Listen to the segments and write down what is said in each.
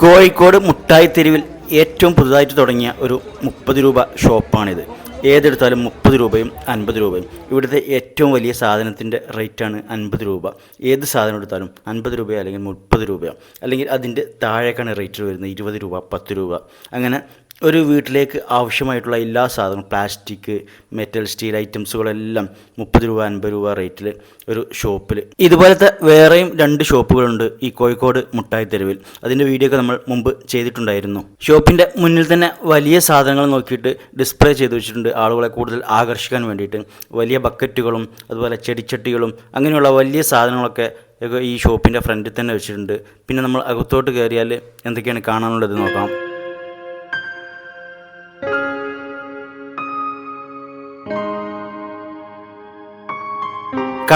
കോഴിക്കോട് മുട്ടായി തെരുവിൽ ഏറ്റവും പുതുതായിട്ട് തുടങ്ങിയ ഒരു മുപ്പത് രൂപ ഷോപ്പാണിത്. ഏതെടുത്താലും മുപ്പത് രൂപയും അൻപത് രൂപയും. ഇവിടുത്തെ ഏറ്റവും വലിയ സാധനത്തിന്റെ റേറ്റാണ് അൻപത് രൂപ. ഏത് സാധനം എടുത്താലും അൻപത് രൂപയോ അല്ലെങ്കിൽ മുപ്പത് രൂപയോ. അല്ലെങ്കിൽ അതിന്റെ താഴേക്കാണ് റേറ്റ് വരുന്നത് ഇരുപത് രൂപ പത്ത് രൂപ. അങ്ങനെ ഒരു വീട്ടിലേക്ക് ആവശ്യമായിട്ടുള്ള എല്ലാ സാധനങ്ങളും പ്ലാസ്റ്റിക് മെറ്റൽ സ്റ്റീൽ ഐറ്റംസുകളെല്ലാം മുപ്പത് രൂപ അൻപത് രൂപ റേറ്റിൽ ഒരു ഷോപ്പിൽ ഇതുപോലത്തെ വേറെയും രണ്ട് ഷോപ്പുകളുണ്ട് ഈ കോഴിക്കോട് മുട്ടായി തെരുവിൽ. അതിന്റെ വീഡിയോ ഒക്കെ നമ്മൾ മുമ്പ് ചെയ്തിട്ടുണ്ടായിരുന്നു. ഷോപ്പിന്റെ മുന്നിൽ തന്നെ വലിയ സാധനങ്ങൾ നോക്കിയിട്ട് ഡിസ്പ്ലേ ചെയ്ത് വെച്ചിട്ടുണ്ട് ആളുകളെ കൂടുതൽ ആകർഷിക്കാൻ വേണ്ടിയിട്ട്. വലിയ ബക്കറ്റുകളും അതുപോലെ ചെടിച്ചട്ടികളും അങ്ങനെയുള്ള വലിയ സാധനങ്ങളൊക്കെ ഈ ഷോപ്പിന്റെ ഫ്രണ്ടിൽ തന്നെ വെച്ചിട്ടുണ്ട്. പിന്നെ നമ്മൾ അകത്തോട്ട് കയറിയാൽ എന്തൊക്കെയാണ് കാണാനുള്ളത് നോക്കാം.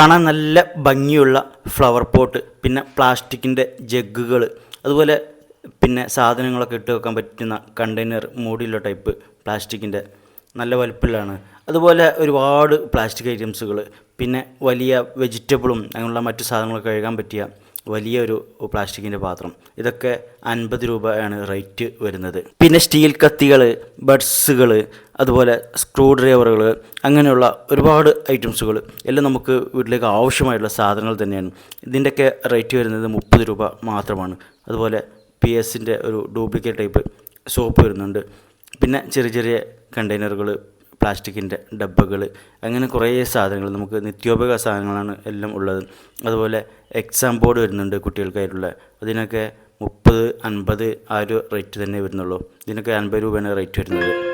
കാണാൻ നല്ല ഭംഗിയുള്ള ഫ്ലവർ പോട്ട് പിന്നെ പ്ലാസ്റ്റിക്കിന്റെ ജഗ്ഗുകൾ അതുപോലെ പിന്നെ സാധനങ്ങളൊക്കെ ഇട്ട് വെക്കാൻ പറ്റുന്ന കണ്ടെയ്നർ മൂടിയുള്ള ടൈപ്പ് പ്ലാസ്റ്റിക്കിന്റെ നല്ല വലുപ്പമുള്ളതാണ് അതുപോലെ ഒരുപാട് പ്ലാസ്റ്റിക് ഐറ്റംസുകൾ പിന്നെ വലിയ വെജിറ്റബിളും അങ്ങനെയുള്ള മറ്റു സാധനങ്ങളൊക്കെ കഴുകാൻ പറ്റിയ വലിയൊരു പ്ലാസ്റ്റിക്കിന്റെ പാത്രം. ഇതൊക്കെ അൻപത് രൂപയാണ് റേറ്റ് വരുന്നത്. പിന്നെ സ്റ്റീൽ കത്തികൾ ബഡ്സുകൾ അതുപോലെ സ്ക്രൂ ഡ്രൈവറുകൾ അങ്ങനെയുള്ള ഒരുപാട് ഐറ്റംസുകൾ എല്ലാം നമുക്ക് വീട്ടിലേക്ക് ആവശ്യമായിട്ടുള്ള സാധനങ്ങൾ തന്നെയാണ്. ഇതിന്റെയൊക്കെ റേറ്റ് വരുന്നത് മുപ്പത് രൂപ മാത്രമാണ്. അതുപോലെ പി എസിന്റെ ഒരു ഡ്യൂപ്ലിക്കേറ്റ് ടൈപ്പ് സോപ്പ് വരുന്നുണ്ട്. പിന്നെ ചെറിയ ചെറിയ കണ്ടെയ്നറുകൾ പ്ലാസ്റ്റിക്കിന്റെ ഡബ്ബകൾ അങ്ങനെ കുറേ സാധനങ്ങൾ നമുക്ക് നിത്യോപയോഗ സാധനങ്ങളാണ് എല്ലാം ഉള്ളത്. അതുപോലെ എക്സാം ബോർഡ് വരുന്നുണ്ട് കുട്ടികൾക്കായിട്ടുള്ള. അതിനൊക്കെ മുപ്പത് അൻപത് ആ ഒരു റേറ്റ് തന്നെ വരുന്നുള്ളൂ. ഇതിനൊക്കെ അൻപത് രൂപയാണ് റേറ്റ് വരുന്നത്.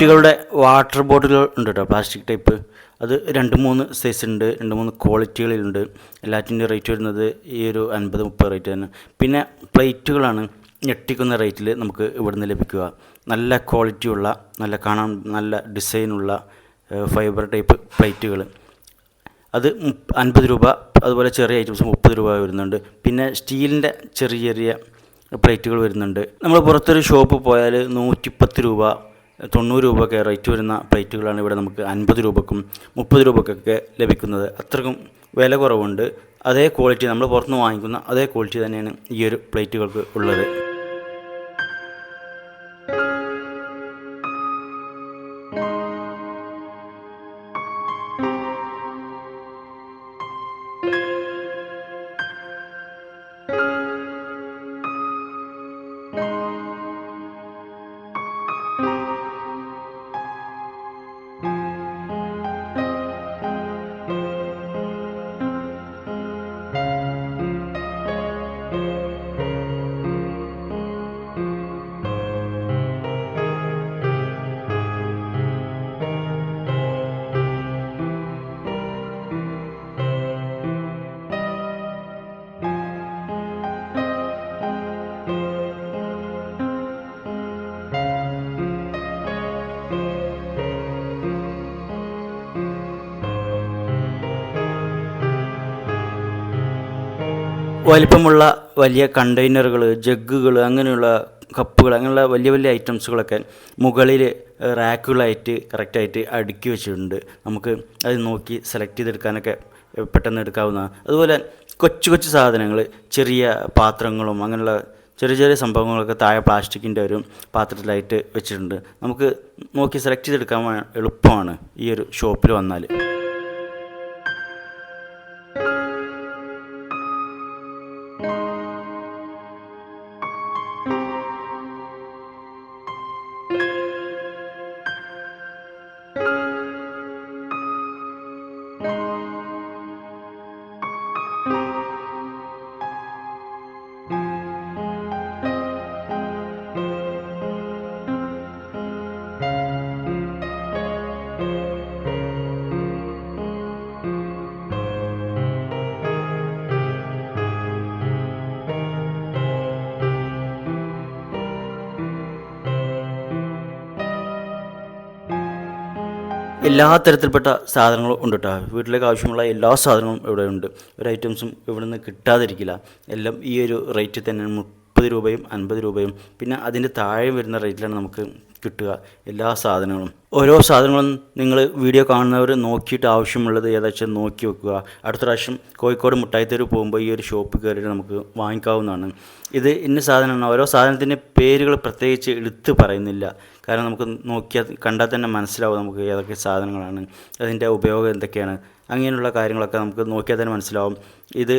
കുട്ടികളുടെ വാട്ടർ ബോട്ടിലുകൾ ഉണ്ട് കേട്ടോ പ്ലാസ്റ്റിക് ടൈപ്പ് അത് രണ്ട് മൂന്ന് സൈസ് ഉണ്ട് രണ്ട് മൂന്ന് ക്വാളിറ്റികളിലുണ്ട് എല്ലാറ്റിന്റെ റേറ്റ് വരുന്നത് ഈ ഒരു അൻപത് മുപ്പത് റേറ്റ് തന്നെ. പിന്നെ പ്ലേറ്റുകളാണ് ഞെട്ടിക്കുന്ന റേറ്റിൽ നമുക്ക് ഇവിടുന്ന് ലഭിക്കുക. നല്ല ക്വാളിറ്റിയുള്ള നല്ല കാണാൻ നല്ല ഡിസൈനുള്ള ഫൈബർ ടൈപ്പ് പ്ലേറ്റുകൾ അത് അൻപത് രൂപ അതുപോലെ ചെറിയ ഐറ്റംസ് മുപ്പത് രൂപ വരുന്നുണ്ട്. പിന്നെ സ്റ്റീലിന്റെ ചെറിയ ചെറിയ പ്ലേറ്റുകൾ വരുന്നുണ്ട്. നമ്മൾ പുറത്തൊരു ഷോപ്പ് പോയാൽ നൂറ്റിപ്പത്ത് രൂപ തൊണ്ണൂറ് രൂപയൊക്കെ റേറ്റ് വരുന്ന പ്ലേറ്റുകളാണ് ഇവിടെ നമുക്ക് അൻപത് രൂപക്കും മുപ്പത് രൂപക്കൊക്കെ ലഭിക്കുന്നത്. അത്രക്കും വില കുറവുണ്ട്. അതേ ക്വാളിറ്റി നമ്മൾ പുറത്തുനിന്ന് വാങ്ങിക്കുന്ന അതേ ക്വാളിറ്റി തന്നെയാണ് ഈ ഒരു പ്ലേറ്റുകൾക്ക് ഉള്ളത്. വലിപ്പമുള്ള വലിയ കണ്ടെയ്നറുകൾ ജഗ്ഗുകൾ അങ്ങനെയുള്ള കപ്പുകൾ അങ്ങനെയുള്ള വലിയ വലിയ ഐറ്റംസുകളൊക്കെ മുകളിൽ റാക്കുകളായിട്ട് കറക്റ്റായിട്ട് അടുക്കി വെച്ചിട്ടുണ്ട്. നമുക്ക് അത് നോക്കി സെലക്ട് ചെയ്തെടുക്കാനൊക്കെ പെട്ടെന്ന് എടുക്കാവുന്ന അതുപോലെ കൊച്ചു കൊച്ചു സാധനങ്ങൾ ചെറിയ പാത്രങ്ങളും അങ്ങനെയുള്ള ചെറിയ ചെറിയ സംഭവങ്ങളൊക്കെ താഴെ പ്ലാസ്റ്റിക്കിന്റെ ഒരു പാത്രത്തിലായിട്ട് വെച്ചിട്ടുണ്ട്. നമുക്ക് നോക്കി സെലക്ട് ചെയ്തെടുക്കാൻ എളുപ്പമാണ് ഈ ഒരു ഷോപ്പിൽ വന്നാൽ എല്ലാ തരത്തിൽപ്പെട്ട സാധനങ്ങളും ഉണ്ട് കേട്ടോ വീട്ടിലേക്ക് ആവശ്യമുള്ള എല്ലാ സാധനങ്ങളും ഇവിടെ ഉണ്ട്. ഒരു ഐറ്റംസും ഇവിടെ നിന്ന് കിട്ടാതിരിക്കില്ല. എല്ലാം ഈ ഒരു റേറ്റിൽ തന്നെ മുപ്പത് രൂപയും അൻപത് രൂപയും പിന്നെ അതിന്റെ താഴെ വരുന്ന റേറ്റിലാണ് നമുക്ക് കിട്ടുക എല്ലാ സാധനങ്ങളും. ഓരോ സാധനങ്ങളും നിങ്ങൾ വീഡിയോ കാണുന്നവർ നോക്കിയിട്ട് ആവശ്യമുള്ളത് ഏതാച്ചാൽ നോക്കി വെക്കുക. അടുത്ത പ്രാവശ്യം കോഴിക്കോട് മുട്ടായിത്തേര് പോകുമ്പോൾ ഈ ഒരു ഷോപ്പിൽ കയറിയിട്ട് നമുക്ക് വാങ്ങിക്കാവുന്നതാണ്. ഇത് ഇന്ന സാധനമാണ്. ഓരോ സാധനത്തിന്റെ പേരുകൾ പ്രത്യേകിച്ച് എടുത്ത് പറയുന്നില്ല. കാരണം നമുക്ക് നോക്കിയാൽ കണ്ടാൽ തന്നെ മനസ്സിലാവും നമുക്ക് ഏതൊക്കെ സാധനങ്ങളാണ് അതിന്റെ ഉപയോഗം എന്തൊക്കെയാണ്. അങ്ങനെയുള്ള കാര്യങ്ങളൊക്കെ നമുക്ക് നോക്കിയാൽ തന്നെ മനസ്സിലാവും. ഇത്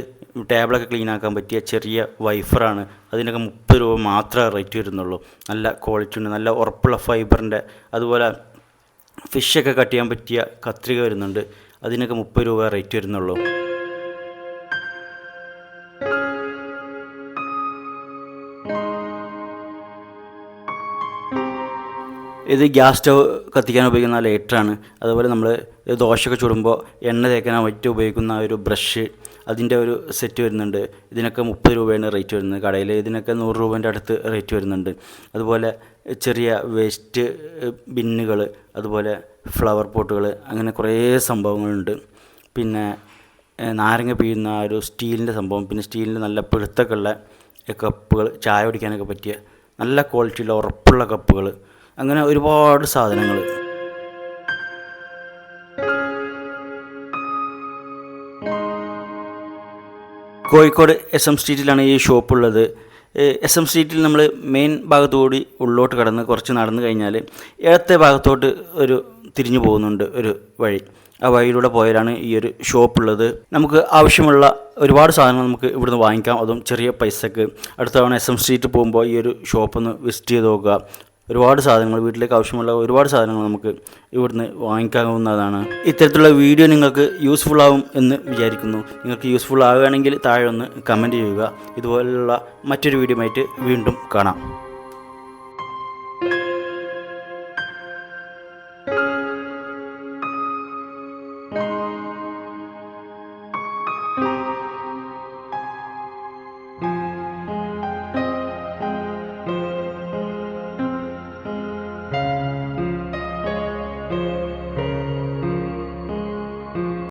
ടേബിളൊക്കെ ക്ലീൻ ആക്കാൻ പറ്റിയ ചെറിയ വൈഫറാണ് അതിനൊക്കെ മുപ്പത് രൂപ മാത്രമേ റേറ്റ് വരുന്നുള്ളൂ. നല്ല ക്വാളിറ്റി ഉണ്ട് നല്ല ഉറപ്പുള്ള ഫൈബറിന്റെ അതുപോലെ ഫിഷൊക്കെ കട്ട് ചെയ്യാൻ പറ്റിയ കത്രിക വരുന്നുണ്ട്. അതിനൊക്കെ മുപ്പത് രൂപ റേറ്റ് വരുന്നുള്ളൂ. ഇത് ഗ്യാസ് സ്റ്റവ് കത്തിക്കാൻ ഉപയോഗിക്കുന്ന ലൈറ്ററാണ് അതുപോലെ നമ്മൾ ദോശയൊക്കെ ചുടുമ്പോൾ എണ്ണ തേക്കാൻ വറ്റി ഉപയോഗിക്കുന്ന ഒരു ബ്രഷ് അതിന്റെ ഒരു സെറ്റ് വരുന്നുണ്ട്. ഇതിനൊക്കെ മുപ്പത് രൂപയാണ് റേറ്റ് വരുന്നത്. കടയിൽ ഇതിനൊക്കെ നൂറ് രൂപേന്റെ അടുത്ത് റേറ്റ് വരുന്നുണ്ട്. അതുപോലെ ചെറിയ വേസ്റ്റ് ബിന്നുകൾ അതുപോലെ ഫ്ലവർ പോട്ടുകൾ അങ്ങനെ കുറേ സംഭവങ്ങളുണ്ട്. പിന്നെ നാരങ്ങ പിഴിയുന്ന ഒരു സ്റ്റീലിന്റെ സംഭവം. പിന്നെ സ്റ്റീലിന്റെ നല്ല പിടുത്തൊക്കെ ഉള്ള കപ്പുകൾ ചായ കുടിക്കാനൊക്കെ പറ്റിയ നല്ല ക്വാളിറ്റിയുള്ള ഉറപ്പുള്ള കപ്പുകൾ അങ്ങനെ ഒരുപാട് സാധനങ്ങൾ. കോഴിക്കോട് എസ് എം സ്ട്രീറ്റിലാണ് ഈ ഷോപ്പ് ഉള്ളത്. എസ് എം സ്ട്രീറ്റിൽ നമ്മൾ മെയിൻ ഭാഗത്തുകൂടി ഉള്ളോട്ട് കടന്ന് കുറച്ച് നടന്നു കഴിഞ്ഞാൽ ഇടത്തെ ഭാഗത്തോട്ട് ഒരു തിരിഞ്ഞു പോകുന്നുണ്ട് ഒരു വഴി. ആ വഴിയിലൂടെ പോയാലാണ് ഈ ഒരു ഷോപ്പ് ഉള്ളത്. നമുക്ക് ആവശ്യമുള്ള ഒരുപാട് സാധനങ്ങൾ നമുക്ക് ഇവിടുന്ന് വാങ്ങിക്കാം. അതും ചെറിയ പൈസക്ക്. അടുത്ത തവണ എസ് എം സ്ട്രീറ്റ് പോകുമ്പോൾ ഈ ഒരു ഷോപ്പ് ഒന്ന് വിസിറ്റ് ചെയ്ത് നോക്കുക. ഒരുപാട് സാധനങ്ങൾ വീട്ടിലേക്ക് ആവശ്യമുള്ള ഒരുപാട് സാധനങ്ങൾ നമുക്ക് ഇവിടുന്ന് വാങ്ങിക്കാവുന്നതാണ്. ഇത്തരത്തിലുള്ള വീഡിയോ നിങ്ങൾക്ക് യൂസ്ഫുൾ ആവും എന്ന് വിചാരിക്കുന്നു. നിങ്ങൾക്ക് യൂസ്ഫുൾ ആവുകയാണെങ്കിൽ താഴെ ഒന്ന് കമന്റ് ചെയ്യുക. ഇതുപോലുള്ള മറ്റൊരു വീഡിയോ ആയിട്ട് വീണ്ടും കാണാം.